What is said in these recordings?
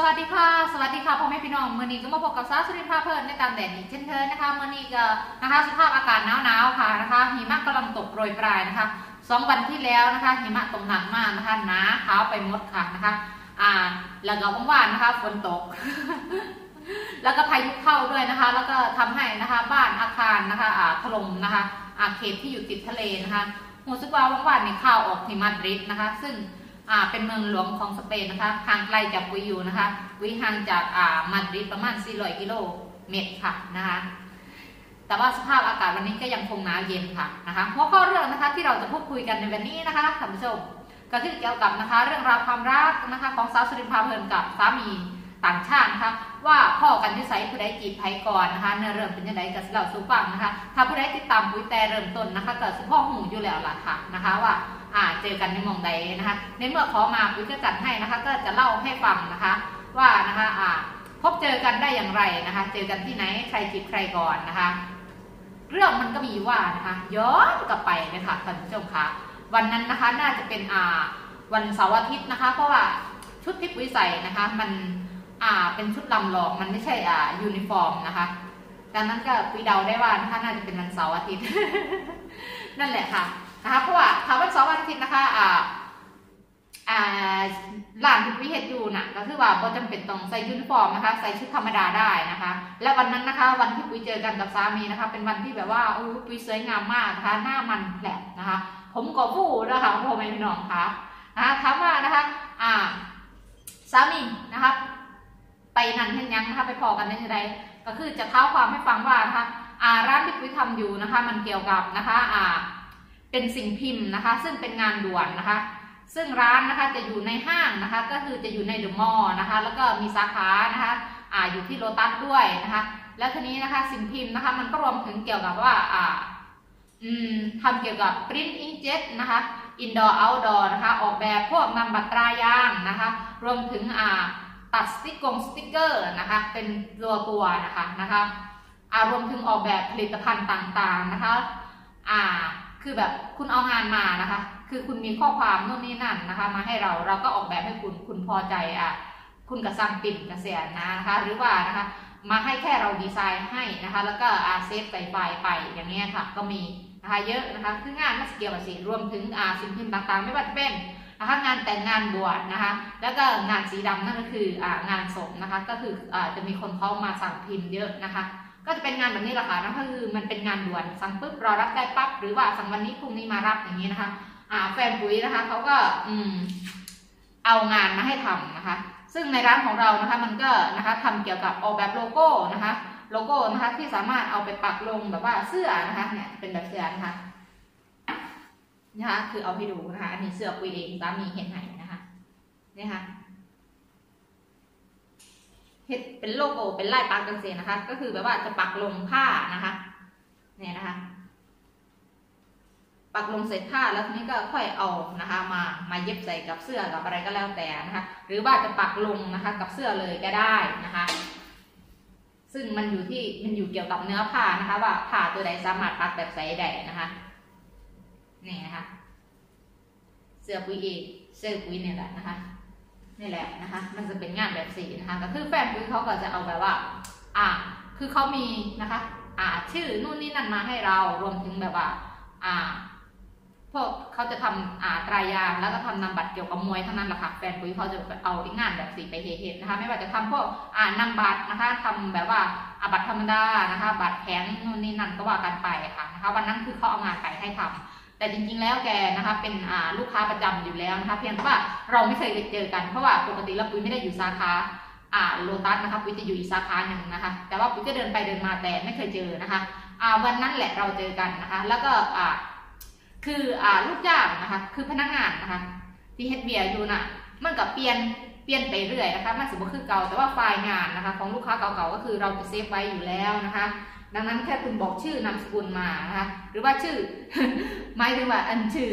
สวัสดีค่ะ สวัสดีค่ะพ่อแม่พี่น้องเมื่อนี้ก็มาพบกับสาสุรินทร์พาเพลินในตามแดดอีกเช่นเคยนะคะเมื่อนี้ก็นะคะสภาพอากาศหนาวๆค่ะนะคะหิมะกำลังตกโปรยปลายนะคะสองวันที่แล้วนะคะหิมะตกหนักมากนะคะหนาเท้าไปหมดค่ะนะคะ อ่าแล้วก็ว่างๆนะคะฝนตก แล้วก็พายุเข้าด้วยนะคะ แล้วก็ทำให้นะคะบ้านอาคารนะคะอ่าถล่มนะคะอาเขตที่อยู่ติดทะเลนะคะหูซึกว่าว่างๆในข่าวออกที่มาดริดนะคะ ซึ่ง อ่าเป็นเมืองหลวงของสเปนนะคะห่างไกลจากปุยอยู่นะคะปุยห่างจากอ่ามาดริดประมาณ 400 กิโลเมตรค่ะนะคะแต่ว่าสภาพอากาศวันนี้ก็ยังคงหนาวเย็นค่ะนะคะหัวข้อเรื่องนะคะที่เราจะพูดคุยกันในวันนี้นะคะท่านผู้ชมก็คือเกี่ยวกับนะคะเรื่องราวความรักนะคะของสาวสุรินทร์พาเพลินกับสามีต่างชาตินะคะว่าพ่อกันที่ใสผู้ใดจีบไผก่อนนะคะเนื้อเรื่องเป็นยังไงกับเราสู่ฟังนะคะ ถ้าผู้ใดติดตามปุ้ยแต่เริ่มต้นนะคะก็สุพ่อหูอยู่แล้วล่ะค่ะนะคะว่า เจอกันในมองใดนะคะ ในเมื่อขอมาปุ้ยก็จัดให้นะคะ ก็จะเล่าให้ฟังนะคะ ว่านะคะอ่าพบเจอกันได้อย่างไรนะคะ เจอกันที่ไหนใครจีบใครก่อนนะคะ เรื่องมันก็มีว่านะคะ ย้อนกลับไปนะคะท่านผู้ชมคะวันนั้นนะคะน่าจะเป็นอ่าวันเสาร์อาทิตย์นะคะ เพราะว่าชุดที่ปุ้ยใส่นะคะ มันอ่าเป็นชุดลำลองมันไม่ใช่อ่ายูนิฟอร์มนะคะดังนั้นก็ปุ้ยเดาได้ว่านะคะน่าจะเป็นวันเสาร์อาทิตย์ นั่นแหละค่ะ นะคะเพราะว่าถ้าวันเสาร์วันอาทิตย์นะคะอ่าอ่าร้านที่ปุ้ยเห็ดอยู่น่ะก็คือว่าก็จำเป็นต้องใส่ยูนิฟอร์มนะคะ ใส่ชุดธรรมดาได้นะคะ และวันนั้นนะคะ วันที่ปุ้ยเจอกันกับสามีนะคะ เป็นวันที่แบบว่าโอ้ปุ้ยสวยงามมากนะคะ หน้ามันแผลนะคะ ผมก็ฟูนะคะพ่อแม่พี่น้องคะนะคะถามว่านะคะอ่าสามีนะคะไปนั่นเห็นยังนะคะไปพอกันได้ยังไงก็คือจะเท้าความให้ฟังว่านะคะอ่าร้านที่ปุ้ยทำอยู่นะคะ มันเกี่ยวกับนะคะอ่า เป็นสิ่งพิมพ์นะคะ ซึ่งเป็นงานด่วนนะคะ ซึ่งร้านนะคะจะอยู่ในห้างนะคะ ก็คือจะอยู่ในเดอะมอลล์นะคะ แล้วก็มีสาขานะคะอ่าอยู่ที่โลตัสด้วยนะคะ แล้วทีนี้นะคะสิ่งพิมพ์นะคะมันก็รวมถึงเกี่ยวกับว่าอ่าอืมทำเกี่ยวกับ print inkjet นะคะ indoor outdoor นะคะ ออกแบบพวกนำบัตรตรายางนะคะ รวมถึงอ่าตัดสติ๊กกงสติ๊กเกอร์นะคะ เป็นตัวตัวนะคะนะคะอารวมถึงออกแบบผลิตภัณฑ์ต่างๆนะคะ อ่า คือแบบคุณเอางานมานะคะ คือคุณมีข้อความโน่นนี่นั่นนะคะ มาให้เราเราก็ออกแบบให้คุณคุณพอใจอะคุณกระซังปิ่นกระเสียนะคะ หรือว่านะคะ มาให้แค่เราดีไซน์ให้นะคะ แล้วก็อาเซฟใส่ไฟล์ไปอย่างเงี้ยค่ะ ก็มีนะคะเยอะนะคะคืองานมันเกี่ยวกับสีรวมถึงอาสิ่งพิมพ์ต่างๆ ไม่ว่าจะเป็นนะคะงานแต่งงานบวชนะคะ แล้วก็งานสีดำนั่นก็คือองานศพนะคะ ก็คืออจะมีคนเข้ามาสั่งพิมพ์เยอะนะคะ ก็จะเป็นงานแบบนี้แหละค่ะนั่นก็คือมันเป็นงานด่วนสั่งปุ๊บรอรับได้ปั๊บหรือว่าสั่งวันนี้พรุ่งนี้มารับอย่างนี้นะคะ อ่าแฟนปุ๋ยนะคะเขาก็อืมเอางานมาให้ทำนะคะ ซึ่งในร้านของเรานะคะ มันก็นะคะทำเกี่ยวกับออกแบบโลโก้นะคะ โลโก้นะคะที่สามารถเอาไปปักลงแบบว่าเสื้อนะคะเนี่ยเป็นแบบเสื้อนะคะนะคะคือเอาให้ดูนะคะอันนี้เสื้อปุยเองสามีเห็นไหนนะคะเนี่ยค่ะ เห็ดเป็นโลโก้เป็นลายปักกันเสียนะคะ ก็คือแบบว่าจะปักลงผ้านะคะเนี่ยนะคะ ปักลงเสร็จผ้าแล้วทีนี้ก็ค่อยเอานะคะ มามาเย็บใส่กับเสื้อกับอะไรก็แล้วแต่นะคะ หรือว่าจะปักลงนะคะ กับเสื้อเลยก็ได้นะคะ ซึ่งมันอยู่ที่มันอยู่เกี่ยวกับเนื้อผ้านะคะ ว่าผ้าตัวใดสามารถปักแบบใส่ได้นะคะนี่นะคะ เสื้อปุยเอเสื้อปุยเนี่ยแหละนะคะ นี่แหละนะคะ มันจะเป็นงานแบบสีนะคะ ก็คือแฟนปุยเขาก็จะเอาแบบว่า อ่าคือเขามีนะคะ อ่าชื่อนู่นนี่นั่นมาให้เรา รวมถึงแบบว่า อ่าพวกเขาจะทำอ่าตรายางแล้วก็ทำนำบัตรเกี่ยวกับมวยเท่านั้นแหละค่ะแฟนปุ้ยเขาจะเอาอีกงานแบบสีไปเฮดนะคะ ไม่ว่าจะทำพวกอ่านำบัตรนะคะทำแบบว่าอาบัตรธรรมดานะคะ บัตรแข็งนู่นนี่นั่นก็ว่ากันไปค่ะนะคะ วันนั้นคือเขาเอางานไปให้ทำ แต่จริงๆ แล้วแกนะคะเป็นลูกค้าประจำอยู่แล้วนะคะ เพียงแต่ว่าเราไม่เคยเจอกันเพราะว่าปกติแล้วปุ้ยไม่ได้อยู่สาขาอ่าโลตัสนะคะปุ้ยจะอยู่อีกสาขาหนึ่งนะคะ แต่ว่าปุ้ยก็เดินไปเดินมาแต่ไม่เคยเจอนะคะอ่าวันนั้นแหละเราเจอกันนะคะ แล้วก็อ่าคืออ่าลูกจ้างนะคะ คือพนักงานนะคะที่เฮดเบียร์อยู่น่ะมันก็เปลี่ยนเปลี่ยนไปเรื่อยนะคะมันสมมติคือเก่าแต่ว่าไฟล์งานนะคะ ของลูกค้าเก่าๆก็คือเราจะเซฟไว้อยู่แล้วนะคะ ดังนั้นแค่คุณบอกชื่อนามสกุลมานะคะหรือว่าชื่อหมายถึงว่าอันชื่อ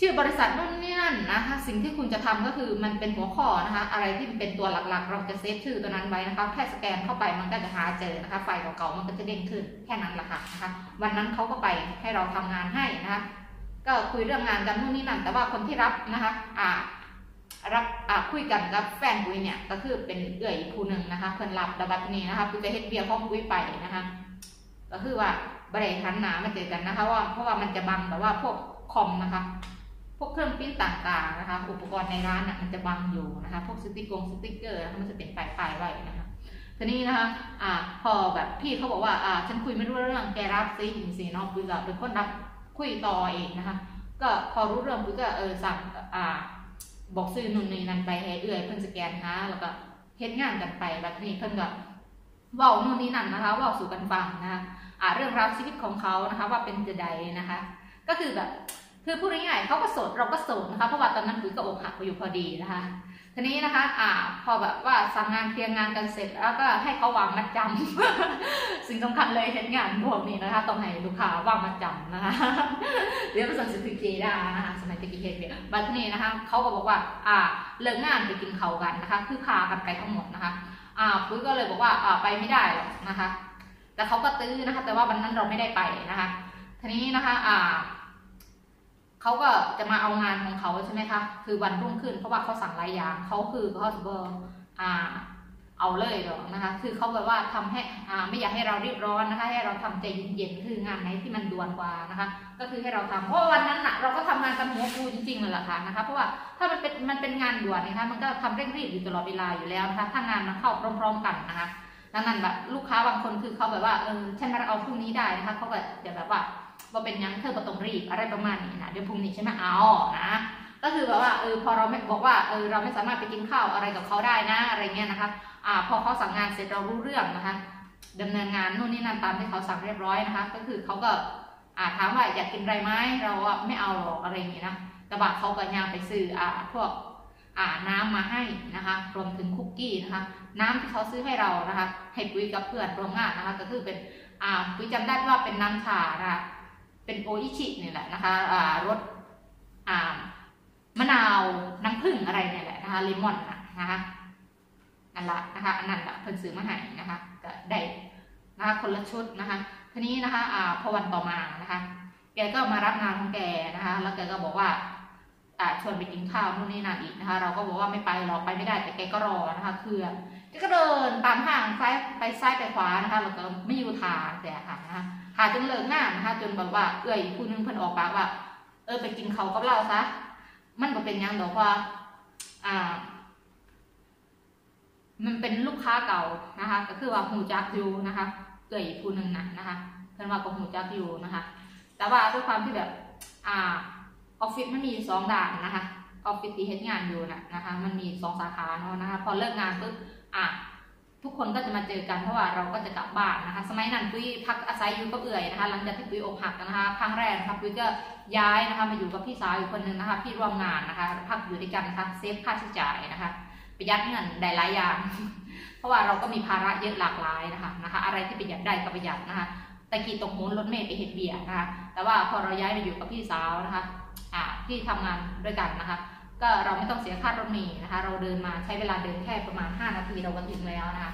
ชื่อบริษัทนู่นนี่นั่นนะคะสิ่งที่คุณจะทำก็คือมันเป็นหัวข้อนะคะอะไรที่เป็นตัวหลักๆ เราจะเซฟชื่อตัวนั้นไว้นะคะแค่สแกนเข้าไปมันก็จะหาเจอนะคะไฟล์เก่าๆมันก็จะเด้งขึ้นแค่นั้นแหละค่ะนะคะวันนั้นเขาก็ไปให้เราทำงานให้นะคะก็คุยเรื่องงานกันนู่นนี่นั่นแต่ว่าคนที่รับนะคะอ่า รับคุยกันกับแฟนปุ้ยเนี่ยก็คือเป็นเอื่อยอีกผู้หนึ่งนะคะเพิ่นรับระบัดนี้นะคะปุ้ยก็เฮ็ดเบียร์ของปุ้ยไปนะคะ ก็คือว่าบริหันหนามาเจอกันนะคะว่าเพราะว่ามันจะบังแบบว่าพวกคอมนะคะ พวกเครื่องปิ้นต่างๆนะคะ อุปกรณ์ในร้านน่ะมันจะบังอยู่นะคะ พวกสติกงสติกเกอร์นะคะมันจะเป็นปลายๆไว้นะคะทีนี้นะคะอ่าพอแบบพี่เขาบอกว่าอ่าฉันคุยไม่รู้เรื่องแกรับซิจริงๆเนาะปุ้ยก็เป็นคนรับคุยต่อเองนะคะ ก็พอรู้เรื่องปุ้ยก็เออสั่งอ่า บอกซื้อนุ่นนี่นั่นไปให้เอื่อยเพิ่นสแกนหาแล้วก็เฮ็ดงานกันไปแบบนี้เพิ่นก็เว้านู่นนี่นั่นนะคะเว้าสู่กันฟังนะคะอ่าเรื่องราวชีวิตของเขานะคะ ว่าเป็นจะใดนะคะ ก็คือแบบคือพูดง่ายๆเขาก็โสดเราก็โสดนะคะเพราะว่าตอนนั้นปุ๋ยก็อกหักไปอยู่พอดีนะคะ ทีนี้นะคะ อ่า พอแบบว่าสั่งงานเคลียร์งานกันเสร็จ แล้วก็ให้เขาวางมัดจำ สิ่งสำคัญเลยเห็นงานพวกนี้นะคะ ต้องให้ลูกค้าวางมัดจำนะคะ เรียกภาษาสิทธิเจดานะคะสมัยตะกี้เฮ็ดเนี่ยบัดนี้นะคะเขาก็บอกว่า อ่า เลิกงานไปกินเขาวกันนะคะ คือพากันไปทั้งหมดนะคะ อ่าปุ้ยก็เลยบอกว่า อ่า ไปไม่ได้หรอกนะคะ แต่เขาก็ตื้อนะคะ แต่ว่าวันนั้นเราไม่ได้ไปนะคะ ทีนี้นะคะ อ่า เขาก็จะมาเอางานของเขาใช่ไหมคะ คือวันรุ่งขึ้น เพราะว่าเขาสั่งหลายอย่างเขาคือเขาจะบอกอ่าเอาเลยหรอกนะคะ คือเขาแบบว่าทำให้อ่าไม่อยากให้เรารีบร้อนนะคะ ให้เราทำใจเย็นๆ คืองานไหนที่มันด่วนกว่านะคะ ก็คือให้เราทำเพราะวันนั้นน่ะเราก็ทำงานกันหัวฟูจริงๆเลยล่ะค่ะนะคะ เพราะว่าถ้ามันเป็นมันเป็นงานด่วนนะคะ มันก็ทำเร่งรีบอยู่ตลอดเวลาอยู่แล้วนะคะ ถ้างานมันเข้าพร้อม ๆ กันนะคะดังนั้นแบบลูกค้าบางคนคือเขาแบบว่าเออฉันมาเอาพรุ่งนี้ได้นะคะเขาก็จะแบบว่า ว่าเป็นยังเธอก็ต้องรีบอะไรประมาณนี้นะเดี๋ยวพรุ่งนี้ฉันมเอานะก็คือแบบว่าเออพอเราไม่บอกว่าเออเราไม่สามารถไปกินข้าวอะไรกับเขาได้นะอะไรเงี้ยนะคะอ่าพอเขาสั่งงานเสร็จเรารู้เรื่องนะคะดำเนินงานนู่นนี่นั่นตามที่เขาสั่งเรียบร้อยนะคะ ก็คือเขาก็อ่าถามว่าอยากกินอะไรไหมเราอะไม่เอาหรอกอะไรอย่างเงี้ยนะแต่ว่าเขาก็ยังไปซื้ออ่าพวกอ่าน้ำมาให้นะคะรวมถึงคุกกี้นะคะ น้ำที่เขาซื้อให้เรานะคะ ให้ปุ้ยกับเพื่อนร่วมงานนะคะ ก็คือเป็นอ่าปุ้ยจำได้ว่าเป็นน้ำชานะคะ เป็นโออิชิเนี่ยแหละนะคะรสมะนาวน้ำผึ้งอะไรเนี่ยแหละนะคะเลมอนนะคะอันละนะคะอันนั้นละเพิ่นซื้อมาให้นะคะก็ได้นะคะคนละชุดนะคะทีนี้นะคะอ่าพอวันต่อมานะคะ แกก็มารับงานของแกนะคะ แล้วแกก็บอกว่าอ่าชวนไปกินข้าวนู่นนี่นั่นอีกนะคะ เราก็บอกว่าไม่ไปหรอกไปไม่ได้แต่แกก็รอนะคะ คือ ก็เดินตามทางซ้ายไปซ้ายไปขวานะคะแล้วก็ไม่อยู่ทาแต่ค่ะนะคะหาจนเลิกงานนะคะจนแบบว่าเอื้อยอีกคู่นึงเพิ่นออกปากว่า เออไปกินเขากับเราซะมันก็เป็นยังดอกว่าอ่า มันเป็นลูกค้าเก่านะคะ ก็คือว่าหูจักอยู่นะคะเอื้อยอีกคู่นึงนะนะคะเพิ่นว่าก็หูจักอยู่นะคะ แต่ว่าด้วยความที่แบบ อ่าออฟฟิศมันมีสองด่านนะคะออฟฟิศที่เฮ็ดงานอยู่นะนะคะ มันมีสองสาขาเนาะนะคะ พอเลิกงานปุ๊บ อะทุกคนก็จะมาเจอกันเพราะว่าเราก็จะกลับบ้านนะคะ สมัยนั้นปุ้ยพักอาศัยอยู่กับเอื่อยนะคะ หลังจากที่ปุ้ยอกหักนะคะครั้งแรกนะคะปุ้ยก็ย้ายนะคะมาอยู่กับพี่สาวอีกคนนึงนะคะ พี่ร่วมงานนะคะ พักอยู่ด้วยกันนะคะเซฟค่าใช้จ่ายนะคะประหยัดเงินได้หลายอย่าง เพราะว่าเราก็มีภาระเยอะหลากหลายนะคะนะคะ อะไรที่ประหยัดได้ก็ประหยัดนะคะตะกี้ตกมุนรถเมล์ไปเฮ็ดเบียร์นะคะ แต่ว่าพอเราย้ายมาอยู่กับพี่สาวนะคะ อ่าที่ทำงานด้วยกันนะคะ ก็เราไม่ต้องเสียค่ารถเมล์นะคะ เราเดินมาใช้เวลาเดินแค่ประมาณ 5 นาทีเราก็ถึงแล้วนะคะ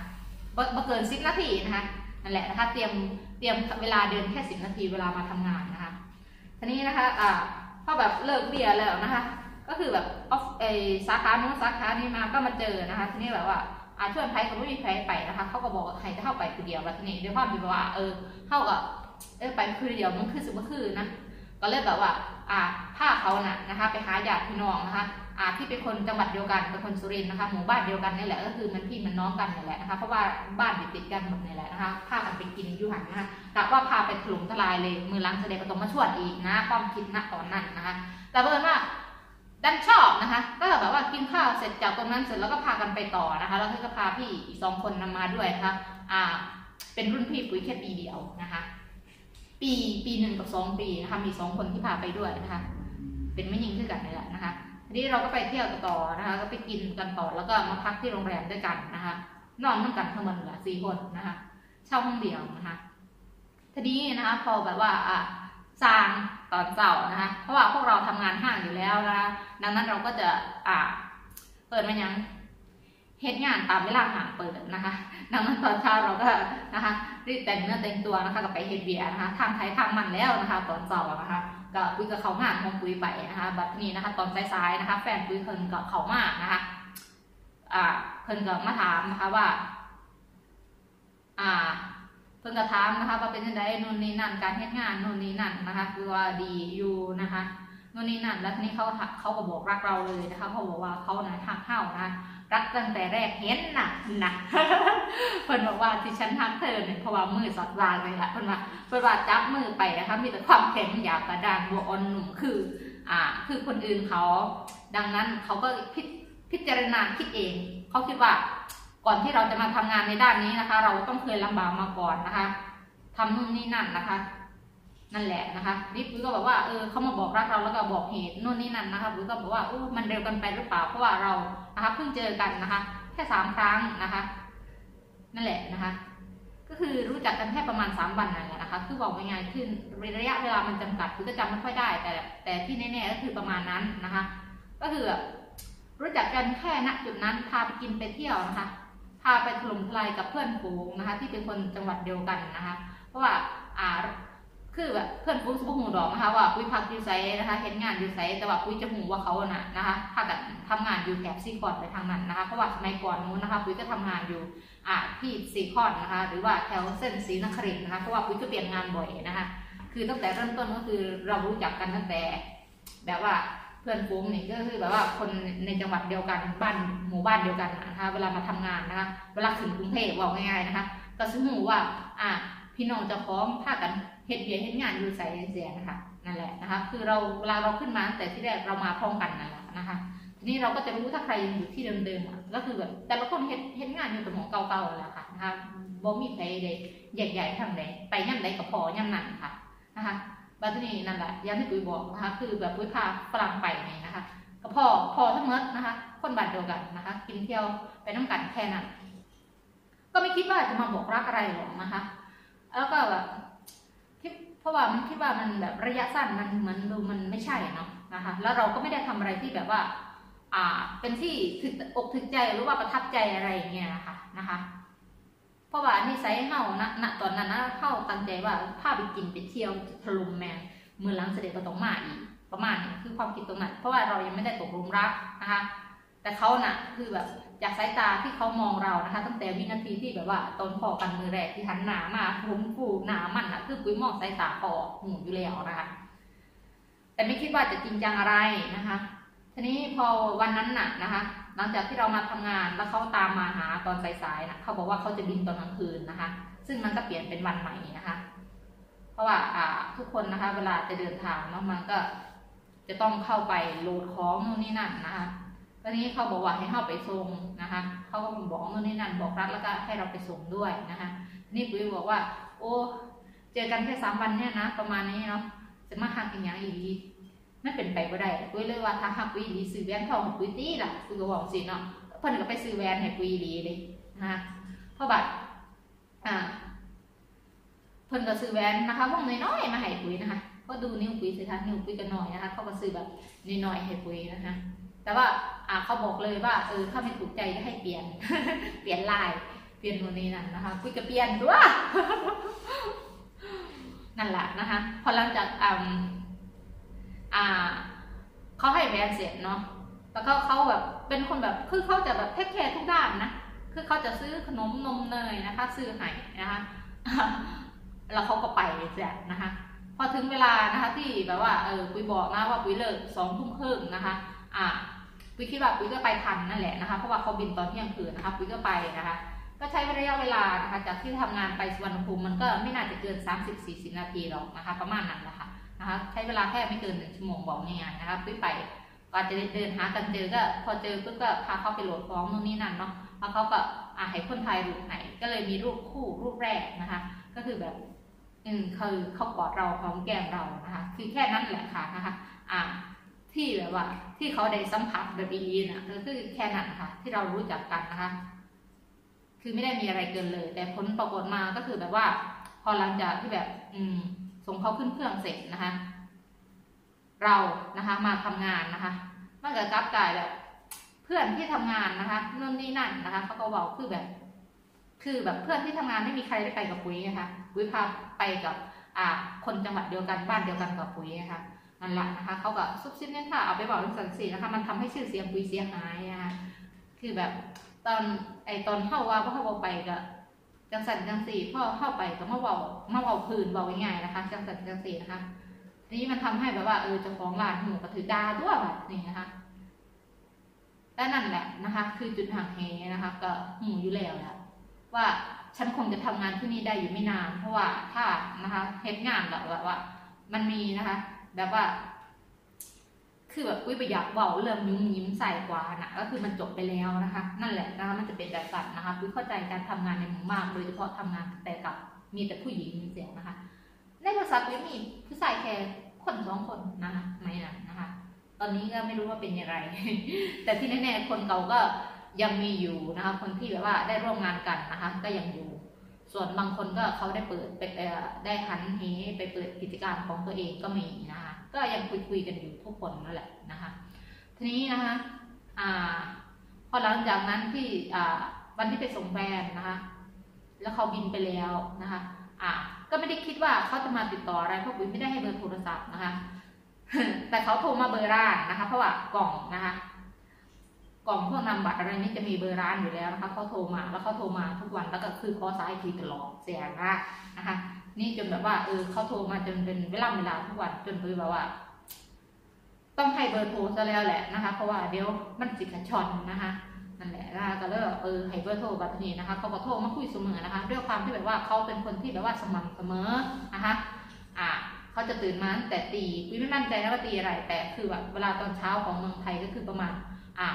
บ่บ่เกิน 10 นาทีนะคะนั่นแหละนะคะเตรียมเตรียมเวลาเดินแค่ 10 นาทีเวลามาทำงานนะคะทีนี้นะคะอ่าพอแบบเลิกเบียร์แล้วนะคะ ก็คือแบบออฟเอสาขาโน้นสาขานี้มาก็มาเจอนะคะ ทีนี้แบบว่าอ่าชวนไพ่ก็ไม่มีไพ่ไปนะคะเขาก็บอกให้จะเข้าไปคนเดียวแล้วทีนี้ด้วยความที่ว่าเออเข้ากับเออไปคือเดียวมันคือสุดคือนะ ก็เลยแบบว่าอ่าพาเขาน่ะนะคะ ไปหาญาติพี่น้องนะคะอ่าที่เป็นคนจังหวัดเดียวกันเป็นคนสุรินทร์นะคะหมู่บ้านเดียวกันนี่แหละก็คือมันพี่มันน้องกันนี่แหละนะคะเพราะว่าบ้านติดกันหมดนี่แหละนะคะพากันไปกินอยู่หันนะคะกะว่าพาไปถลุงทลายเลยมือหลังแสดงก็ต้องมาชวนอีกนะความคิดณตอนนั้นนะคะ แต่เพิ่นว่าดันชอบนะคะก็แบบว่ากินข้าวเสร็จจากตรงนั้นเสร็จแล้วก็พากันไปต่อนะคะแล้วก็พาพี่อีกสองคนนำมาด้วยนะคะอ่าเป็นรุ่นพี่ปุ๋ยแค่ปีเดียวนะคะ ปีปีหนึ่งกับสองปีนะคะมีสองคนที่พาไปด้วยนะคะ เป็นไม่ยิงคือกันนี่แหละนะคะทีนี้เราก็ไปเที่ยวต่อนะคะ ก็ไปกินกันต่อแล้วก็มาพักที่โรงแรมด้วยกันนะคะนอนด้วยกันทั้งหมดเหลือสี่คนนะคะ เช่าห้องเดียวนะคะทีนี้นะคะ พอแบบว่าอะสร้างตอนเสาร์นะคะ เพราะว่าพวกเราทำงานห้างอยู่แล้วนะคะดังนั้นเราก็จะอ่าเปิดมันยังเฮ็ดงานตามเวลาห่างเปิดนะคะ ดังนั้นตอนเช้าเราก็นะคะรีบแต่งเนื้อแต่งตัวนะคะกับไปเฮดเบียร์นะคะทางไทยทางมันแล้วนะคะ ตอนเสานะคะก็ปุ้ยกับเขางานของปุ้ยไปนะคะบัดนี้นะคะ ตอนสายๆนะคะ แฟนปุ้ยเพิ่นกับเขามากนะคะอ่าเพิ่นก็มาถามนะคะว่า อ่าเพิ่นก็ถามนะคะว่าเป็นยังไงนู่นนี่นั่นการเฮ็ดงานนู่นนี่นั่นนะคะ คือว่าดีอยู่นะคะนู่นนี่นั่นแล้วทีนี้เขาเขาก็บอกรักเราเลยนะคะเขาบอกว่าเขานะหักเฮานะ รักตั้งแต่แรกเห็นน่ะนะเพิ่นบอกว่าที่ฉันทักเธอเนี่ยเพราะว่ามือสอดวางเลยละเพิ่นว่าเพิ่นว่าจับมือไปนะคะมีแต่ความแข็งหยาบกระด้างบัวอ่อนหนุ่มคือ อ่า คือคนอื่นเขา ดังนั้นเขาก็พิพิจารณาคิดเองเขาคิดว่าก่อนที่เราจะมาทำงานในด้านนี้นะคะ เราต้องเคยลำบากมาก่อนนะคะทำนู่นนี่นั่นนะคะ นั่นแหละนะคะนี่ปุ้ยก็บอกว่าเออเขามาบอกรักเราแล้วก็บอกเหตุนู่นนี่นั่นนะคะปุ้ยก็บอกว่าโอ้มันเร็วกันไปหรือเปล่าเพราะว่าเรานะคะเพิ่งเจอกันนะคะ แค่สามครั้งนะคะ นั่นแหละนะคะ ก็คือรู้จักกันแค่ประมาณสามวันนั่นแหละนะคะ คือบอกง่ายๆขึ้นระยะเวลามันจำกัดปุ้ยก็จำไม่ค่อยได้ แต่แต่ที่แน่ๆก็คือประมาณนั้นนะคะ ก็คือรู้จักกันแค่ณจุดนั้นพาไปกินไปเที่ยวนะคะ พาไปถล่มทลายกับเพื่อนฝูงนะคะ ที่เป็นคนจังหวัดเดียวกันนะคะ เพราะว่าอ่า คือแบบเพื่อนฟุ้งสมหูดอกนะคะ ว่าปุ้ยพักอยู่ไซนะคะเห็นงานอยู่ไซแต่ว่าปุ้ยจะหูว่าเขาอะนะนะคะพากันทำงานอยู่แถบซีคอนไปทางนั้นนะคะเพราะว่าสมัยก่อนนู้นนะคะปุ้ยก็ทำงานอยู่อ่าที่ซีคอนนะคะ หรือว่าแถวเส้นศรีนครินนะคะเพราะว่าปุ้ยก็เปลี่ยนงานบ่อยนะคะ คือตั้งแต่เริ่มต้นก็คือเรารู้จักกันตั้งแต่ แบบว่าเพื่อนฟุ้งนี่ก็คือแบบว่าคนในจังหวัดเดียวกันบ้านหมู่บ้านเดียวกันนะคะ เวลามาทำงานนะคะเวลาถึงกรุงเทพบอกง่ายๆนะคะ ก็สมมติว่าอ่าพี่น้องจะพร้อมพากัน เฮ็ดเบียเฮ็ดงานอยู่ใส่เสียนะคะนั่นแหละนะคะ คือเราเวลาเราขึ้นมาแต่ที่แรกเรามาพร้อมกันนั่นแหละนะคะ ทีนี้เราก็จะรู้ถ้าใครยังอยู่ที่เดิมๆอะก็คือแบบแต่ละคนเฮ็ดเฮ็ดงานอยู่แต่หมองเก่าๆแล้วค่ะนะคะบ่มีใครใดใหญ่ๆทางใดไปย่ำใดก็พอย่ำนั่นค่ะนะคะบัดนี้นั่นแหละย่างที่ปุ้ยบอกนะคะ คือแบบปุ้ยพาฝรั่งไปนี่นะคะก็พอพอทั้งหมดนะคะ คนบานเดียวกันนะคะ กินเที่ยวไปน้ำกันแค่นั้นก็ไม่คิดว่าจะมาบอกรักอะไรหรอกนะคะ แล้วก็แบบ ราะว่ามันคิดว่ามันแบบระยะสั้นมันเหมือนดูมันไม่ใช่เนาะนะคะ แล้วเราก็ไม่ได้ทำอะไรที่แบบว่า อ่า เป็นที่ถึกอกถึกใจหรือว่าประทับใจอะไรอย่างเงี้ยนะคะนะคะ เพราะว่านิสัยเฮานะณตอนนั้นนะเฮาตั้งใจว่าพาไปกินไปเที่ยวถลุมแมงมือหลังเสด็จก็ต้องมาอีกประมาณนี้คือความคิดตรงนั้นเพราะว่าเรายังไม่ได้ตกหลุมรักนะคะ แต่เขาน่ะคือแบบจากสายตาที่เขามองเรานะคะ ตั้งแต่วินาทีที่แบบว่าตอนพอกันมือแรกที่หันหนามาผมฟูหนามันอะคือปุ้ยมองสายตาพอหูอยู่แล้วนะคะ แต่ไม่คิดว่าจะจริงจังอะไรนะคะ ทีนี้พอวันนั้นน่ะนะคะ หลังจากที่เรามาทำงานแล้วเขาตามมาหาตอนสายๆนะเขาบอกว่าเขาจะบินตอนกลางคืนนะคะ ซึ่งมันก็เปลี่ยนเป็นวันใหม่นะคะ เพราะว่าอ่าทุกคนนะคะ เวลาจะเดินทางเนาะมันก็จะต้องเข้าไปโหลดของนู่นนี่นั่นนะคะ อนนี้เขาบอกว่าให้เข้าไปส่งนะคะเขาก็บอกนู่นนี่นั่นบอกรักแล้วก็ให้เราไปส่งด้วยนะคะนี่ปุ้ยบอกว่า โอ้เจอกันแค่สามวันเนี่ยนะประมาณนี้เนาะจะมาหักอย่างอย่างอีดีไม่เป็นไปบ่ได้ปุ้ยเลยว่าถ้าหักปุ้ยดีซื้อแหวนทองให้ปุ้ยตีล่ะปุ้ยก็บอกสิเนาะเพิ่นก็ไปซื้อแหวนให้ปุ้ยดีเลยนะคะเพราะบัดอ่าเพิ่นก็ซื้อแหวนนะคะวงน้อยๆมาให้ปุ้ยนะคะ ก็ดูนิ้วปุ้ยสิคะนิ้วปุ้ยก็น้อยนะคะเขาก็ซื้อแบบน้อยๆให้ปุ้ยนะคะ แต่ว่าอ่าเขาบอกเลยว่าเออถ้าไม่ถูกใจจะให้เปลี่ยน เปลี่ยนลาย เปลี่ยนโน่นนี่นั่นนะคะปุยก็เปลี่ยนด้วยนั่นแหละนะคะพอหลังจากอ่าอ่าเขาให้แหวนเสร็จเนาะแล้วก็เขาแบบเป็นคนแบบคือเขาจะแบบเทคแคร์ทุกด้านนะคือเขาจะซื้อขนมนมเนยนะคะ ซื้อให้นะคะแล้วเขาก็ไปเสร็จนะคะ พอถึงเวลานะคะที่แบบว่าเออปุยบอกนะว่าปุยเลิกสองทุ่มครึ่งนะคะ อ่า ปุ้ยคิดว่าปุ้ยก็ไปทันนั่นแหละนะคะเพราะว่าเขาบินตอนเที่ยงคืนนะคะปุ้ยก็ไปนะคะ ก็ใช้ระยะเวลานะคะจากที่ทำงานไปสุวรรณภูมิมันก็ไม่น่าจะเกิน 30-40 นาทีหรอกนะคะ ประมาณนั้นแหละค่ะนะคะใช้เวลาแค่ไม่เกินหนึ่งชั่วโมงบอกง่ายๆนะคะปุ้ยไปกว่าจะเดินหากันเจอก็พอเจอปุ๊บก็พาเขาไปโหลดฟ้องนู่นนี่นั่นเนาะแล้วเขาก็อ่าให้คนไทยรูปไหนก็เลยมีรูปคู่รูปแรกนะคะ ก็คือแบบอืมคือเขากอดเราหอมแก้มเรานะคะ คือแค่นั้นแหละค่ะนะคะ ที่แบบว่า ที่เขาได้สัมผัสแบบดีๆนะก็คือแค่นั้นค่ะ ที่เรารู้จักกันนะคะ คือไม่ได้มีอะไรเกินเลย แต่ผลปรากฏมาก็คือแบบว่า พอหลังจากที่แบบ อืม ส่งเขาขึ้นเครื่องเสร็จนะคะ เรานะคะ มาทำงานนะคะมันก็กลับกลายแบบ เพื่อนที่ทำงานนะคะนู่นนี่นั่นนะคะเขาก็บอกคือแบบ คือแบบเพื่อนที่ทำงานไม่มีใครได้ไปกับปุ้ยนะคะปุ้ยพาไปกับ อ่า คนจังหวัดเดียวกันบ้านเดียวกันกับปุ้ยนะคะ นั่นแหละนะคะเขาก็ซุบซิบเนี่ยค่ะเอาไปบอกเรื่องสันสีนะคะ มันทำให้ชื่อเสียงปุยเสียหายนะคะคือแบบตอนไอตอนเข้าว่าพ่อเข้าไปก็จังสันจังสีพ่อเข้าไปก็มาเบามาเบาพื้นเบาง่ายๆนะคะจังสันจังสีนะคะนี้มันทำให้แบบว่าเออเจ้าของร้านหูกระถือดาด้วยแบบนี้นะคะและนั่นแหละนะคะ คือจุดห่างเหนะคะ ก็หูอยู่แล้วแหละว่าฉันคงจะทำงานที่นี่ได้อยู่ไม่นาน เพราะว่าถ้านะคะเฮ็ดงานแบบว่า มันมีนะคะ แบบว่า คือแบบอุ้ยไปอยากเบาเรื่องยิ้มยิ้มใส่กว่านะก็คือมันจบไปแล้วนะคะ นั่นแหละนะคะมันจะเป็นแบบสัตว์นะคะอุ้ยเข้าใจการทำงานในหมู่มาก โดยเฉพาะทำงานแต่กับมีแต่ผู้หญิงเสียงนะคะ ในโทรศัท์อุ้ยมีผู้ชายแค่คนสองคนนะคะไม่นะนะคะ ตอนนี้ก็ไม่รู้ว่าเป็นย่างไรแต่ที่แน่ๆคนเก่าก็ยังมีอยู่นะคะ คนที่แบบว่าได้ร่วมงานกันนะคะ ก็ยังอยู่ ส่วนบางคนก็เขาได้เปิดไปได้หันเหไปเปิดกิจการของตัวเองก็มีนะคะก็ยังคุยคุยกันอยู่ทุกคนนั่นแหละนะคะทีนี้นะคะอ่าพอหลังจากนั้นที่อ่าวันที่ไปส่งแฟนนะคะ แล้วเขาบินไปแล้วนะคะอ่าก็ไม่ได้คิดว่าเขาจะมาติดต่ออะไรเพราะปุ๋ยไม่ได้ให้เบอร์โทรศัพท์นะคะแต่เขาโทรมาเบอร์ร้านนะคะ เพราะว่ากล่องนะคะ กล่องพวกนำบัตรอะไรนี้จะมีเบอร์ร้านอยู่แล้วนะคะเขาโทรมาแล้วเขาโทรมาทุกวันแล้วก็คือขอสายทีตลอดเสียงมากนะคะ นี่จนแบบว่าเออเขาโทรมาจนเป็นเวลาเวลาทุกวันจนปุ๋ยแบบว่า ต้องให้เบอร์โทรซะแล้วแหละนะคะ เพราะว่าเดี๋ยวมันจิกระชอนนะคะนั่นแหละนะคะก็เลยเออให้เบอร์โทรแบบนี้นะคะเขาก็โทรมาคุยเสมอนะคะ ด้วยความที่แบบว่าเขาเป็นคนที่แบบว่าสม่ำเสมอนะคะอ่าเขาจะตื่นมาตั้งแต่ตีวิไม่มั่นใจนะว่าตีอะไรแต่คือแบบเวลาตอนเช้าของเมืองไทยก็คือประมาณอ่า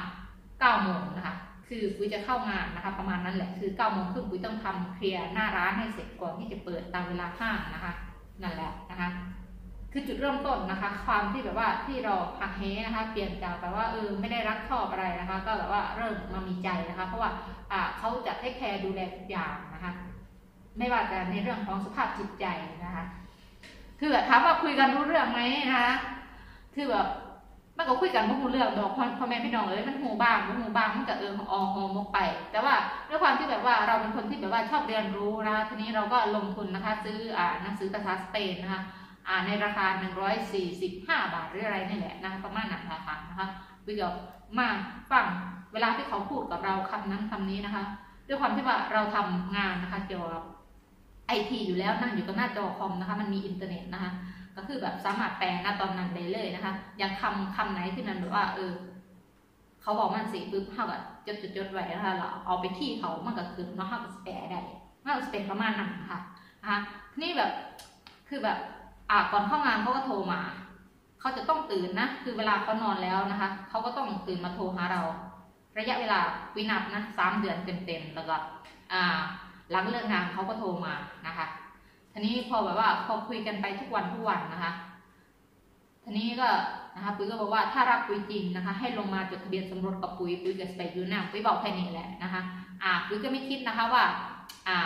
เก้าโมงนะคะคือปุ้ยจะเข้างานนะคะ ประมาณนั้นแหละคือเก้าโมงครึ่งปุ้ยต้องทำเคลียร์หน้าร้านให้เสร็จก่อนที่จะเปิดตามเวลาห้างนะคะนั่นแหละนะคะ คือจุดเริ่มต้นนะคะ ความที่แบบว่าที่เราหักเหนะคะ เปลี่ยนจากแบบว่าเออไม่ได้รักชอบอะไรนะคะ ก็แบบว่าเริ่มมามีใจนะคะ เพราะว่าอ่าเขาจะให้แคร์ดูแลทุกอย่างนะคะ ไม่ว่าจะในเรื่องของสภาพจิตใจนะคะ คือแบบถามว่าคุยกันรู้เรื่องไหมนะคะคือแบบ มันก็คุยกันไม่รู้เรื่องดอกพ่อแม่พี่น้องเลยมันหูบ้างมันหูบ้างมันก็เออออหอมกไป แต่ว่าด้วยความที่แบบว่าเราเป็นคนที่แบบว่าชอบเรียนรู้นะทีนี้เราก็ลงทุนนะคะ ซื้ออ่าหนังสือภาษาสเปนนะคะอ่าในราคา 145 บาทหรืออะไรนี่แหละนะคะประมาณนั้นราคานะคะวิดีโอมาฟังเวลาที่เขาพูดกับเราคำนั้นคำนี้นะคะ ด้วยความที่ว่าเราทำงานนะคะเกี่ยวกับไอทีอยู่แล้วนั่งอยู่กับหน้าจอคอมนะคะ มันมีอินเทอร์เน็ตนะคะ ก็คือแบบสามารถแปลหน้าตอนนั้นได้เลยนะคะ อย่างคำคำไหนที่มันแบบว่า เออ เขาบอกมันสิปุ๊บเขาก็จดจดจดไว้นะคะเราเอาไปที่เขามันก็คือเนาะเขาก็แปลได้มันก็เป็นประมาณนั้นค่ะนะคะนี่แบบคือแบบอ่าก่อนเข้างานเขาก็โทรมาเขาจะต้องตื่นนะคือเวลาเขานอนแล้วนะคะเขาก็ต้องตื่นมาโทรหาเรา ระยะเวลาวินับนะสามเดือนเต็มๆแล้วก็อ่าหลังเลิกงานเขาก็โทรมานะคะ ทีนี้พอแบบว่าพอคุยกันไปทุกวันทุกวันนะคะทีนี้ก็นะคะปุ้ยก็บอกว่าถ้ารักปุ้ยจริงนะคะ ให้ลงมาจดทะเบียนสมรสกับปุ้ยปุ้ยกับสเปยูน่าปุ้ยบอกแค่นี้แหละนะคะ อ่าปุ้ยก็ไม่คิดนะคะว่า อ่า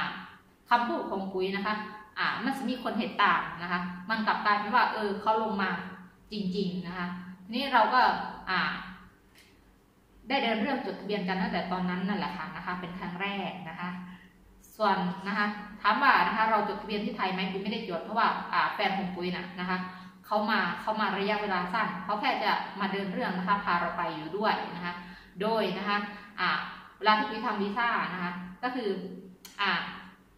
คำพูดของปุ้ยนะคะ อ่า มันจะมีคนเห็นต่างนะคะ มันกลับกลายเป็นว่า เออเขาลงมาจริง ๆนะคะทีนี้เราก็อ่า ได้เดินเรื่องจดทะเบียนกันตั้งแต่ตอนนั้นนั่นแหละค่ะนะคะ เป็นครั้งแรกนะคะ ส่วนนะคะถามว่านะคะเราจดทะเบียนที่ไทยไหมปุ้ยไม่ได้จดเพราะว่าอ่าแฟนของปุ้ยน่ะนะคะเขามาเขามาระยะเวลาสั้นเขาแค่จะมาเดินเรื่องนะคะพาเราไปอยู่ด้วยนะคะโดยนะคะอ่าเวลาที่ปุ้ยทำวีซ่านะคะก็คืออ่า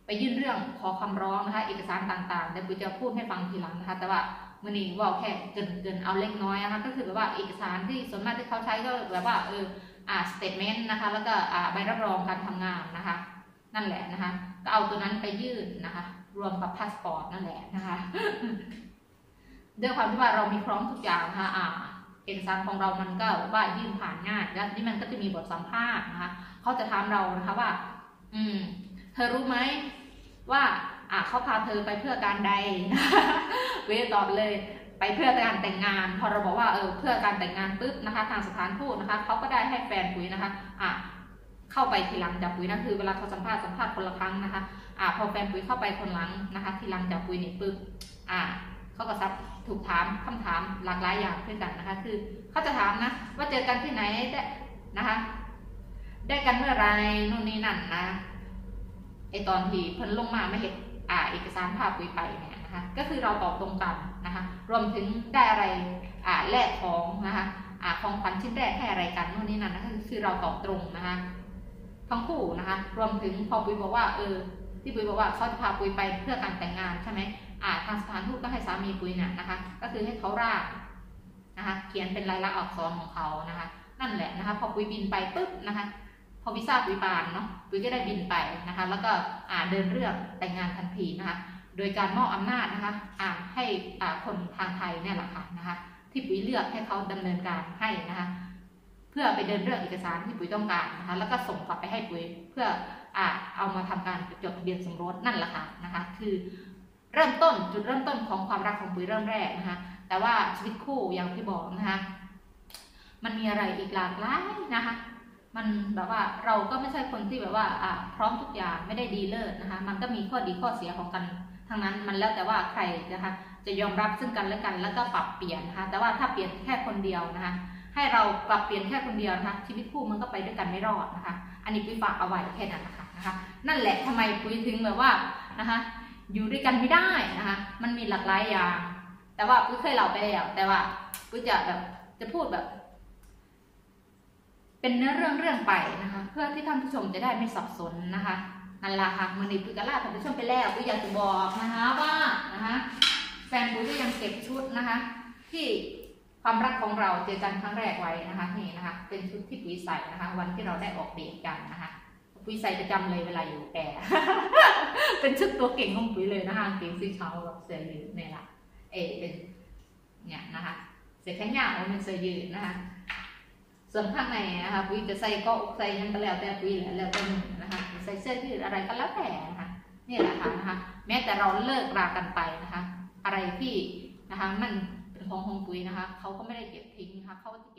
ไปยื่นเรื่องขอคำร้องนะคะเอกสารต่างๆเดี๋ยวปุ้ยจะพูดให้ฟังทีหลังนะคะแต่ว่ามื่อนี้ว่าแค่เกินเกินเอาเล็กน้อยนะคะก็คือแบบว่าเอกสารที่ส่วนมากที่เขาใช้ก็แบบว่าเอออ่าสเตทเมนต์นะคะแล้วก็อ่าใบรับรองการทำงานนะคะ นั่นแหละนะคะ ก็เอาตัวนั้นไปยื่นนะคะ รวมกับพาสปอร์ตนั่นแหละนะคะด้วยความที่ว่าเรามีพร้อมทุกอย่างนะคะอ่าเอกสารของเรามันก็ว่ายื่นผ่านง่ายแล้วนี่มันก็จะมีบทสัมภาษณ์นะคะเขาจะถามเรานะคะว่า อืม เธอรู้ไหมว่า อ่าเขาพาเธอไปเพื่อการใดเวตอบเลย ไปเพื่อการแต่งงาน พอเราบอกว่าเออเพื่อการแต่งงานปุ๊บนะคะ ทางสถานทูตนะคะเขาก็ได้ให้แฟนปุ๋ยนะคะ อ่า เข้าไปทีหลังจากปุ๋ยนะคือเวลาเขาสัมภาษณ์สัมภาษณ์คนละครั้งนะคะอ่าพอแฟนปุ๋ยเข้าไปคนหลังนะคะ ทีหลังจากปุ๋ยเนี่ยปุ๊บอ่าเขาก็ซับถูกถามคำถามหลากหลายอย่างด้วยกันนะคะ คือเขาจะถามนะว่าเจอกันที่ไหนได้นะคะ ได้กันเมื่อไรนู่นนี่นั่นนะไอตอนที่เพิ่นลงมาไม่เห็นอ่าเอกสารภาพปุ๋ยไปเนี่ยนะคะ ก็คือเราตอบตรงกันนะคะ รวมถึงได้อะไรอ่าแลกของนะคะอ่าของขวัญชิ้นแรกให้อะไรกันนู่นนี่นั่นนะคะคือเราตอบตรงนะคะ ทั้งคู่นะคะ รวมถึงพอปุ้ยบอกว่าเออที่ปุ้ยบอกว่าเขาจะพาปุ้ยไปเพื่อการแต่งงานใช่ไหมอ่าทางสถานทูตก็ให้สามีปุ้ยเนี่ยนะคะ ก็คือให้เขาร่างนะคะ เขียนเป็นลายลักษณ์อักษรของเขานะคะ นั่นแหละนะคะ พอปุ้ยบินไปปุ๊บนะคะ พอวีซ่าปุ้ยบานเนาะปุ้ยก็ได้บินไปนะคะ แล้วก็อ่าเดินเรื่องแต่งงานทันทีนะคะ โดยการมอบอำนาจนะคะอ่าให้อ่าคนทางไทยเนี่ยแหละค่ะนะคะ ที่ปุ้ยเลือกให้เขาดำเนินการให้นะคะ เพื่อไปเดินเรื่องเอกสารที่ปุ๋ยต้องการนะคะแล้วก็ส่งกลับไปให้ปุ๋ยเพื่ออ่าเอามาทำการจดทะเบียนสมรสนั่นแหละค่ะนะคะคือเริ่มต้นจุดเริ่มต้นของความรักของปุ๋ยเริ่มแรกนะคะแต่ว่าชีวิตคู่อย่างที่บอกนะคะมันมีอะไรอีกหลากหลายนะคะมันแบบว่าเราก็ไม่ใช่คนที่แบบว่าอ่าพร้อมทุกอย่างไม่ได้ดีเลิศนะคะมันก็มีข้อดีข้อเสียของกันทั้งนั้นมันแล้วแต่ว่าใครนะคะจะยอมรับซึ่งกันและกันแล้วก็ปรับเปลี่ยนนะคะแต่ว่าถ้าเปลี่ยนแค่คนเดียวนะคะ ให้เราปรับเปลี่ยนแค่คนเดียวนะคะชีวิตคู่มันก็ไปด้วยกันไม่รอดนะคะ อันนี้ปุ้ยฝากเอาไว้แค่นั้นนะคะนะคะ นั่นแหละทำไมปุ้ยถึงแบบว่านะคะ อยู่ด้วยกันไม่ได้นะคะ มันมีหลากหลายอย่างแต่ว่าปุ้ยเคยเล่าไปแล้วแต่ว่าปุ้ยจะแบบจะพูดแบบ เป็นเนื้อเรื่องเรื่องไปนะคะ เพื่อที่ท่านผู้ชมจะได้ไม่สับสนนะคะนั่นแหละค่ะมันนี้ปุ้ยก็ลาท่านผู้ชมไปแล้วปุ้ยอยากจะบอกนะคะว่านะคะแฟนปุ้ยก็ยังเก็บชุดนะคะ ที่ ความรักของเราเจอกันครั้งแรกไว้นะคะนี่นะคะ เป็นชุดที่ปุ้ยใส่นะคะ วันที่เราได้ออกเดทกันนะคะปุ้ยใส่ประจำเลยเวลาอยู่แอร์เป็นชุดตัวเก่งของปุ้ยเลยนะคะกางเกงสีขาวกับเสื้อยืดเนี่ยละเอเป็นเนี่ยนะคะเสื้อแขนยาวเป็นเสื้อยืดนะคะส่วนข้างในนะคะปุ้ยจะใส่ก็อกใส่ยังก็แล้วแต่ปุ้ยแหละแล้วแต่หนึ่งนะคะใส่เสื้อยืดอะไรก็แล้วแต่นะคะนี่แหละค่ะนะคะ แม้แต่เราเลิกรากันไปนะคะ อะไรที่นะคะมัน ของของปุ๋ยนะคะ เขาก็ไม่ได้เก็บทิ้งนะคะเขาจะเก็บ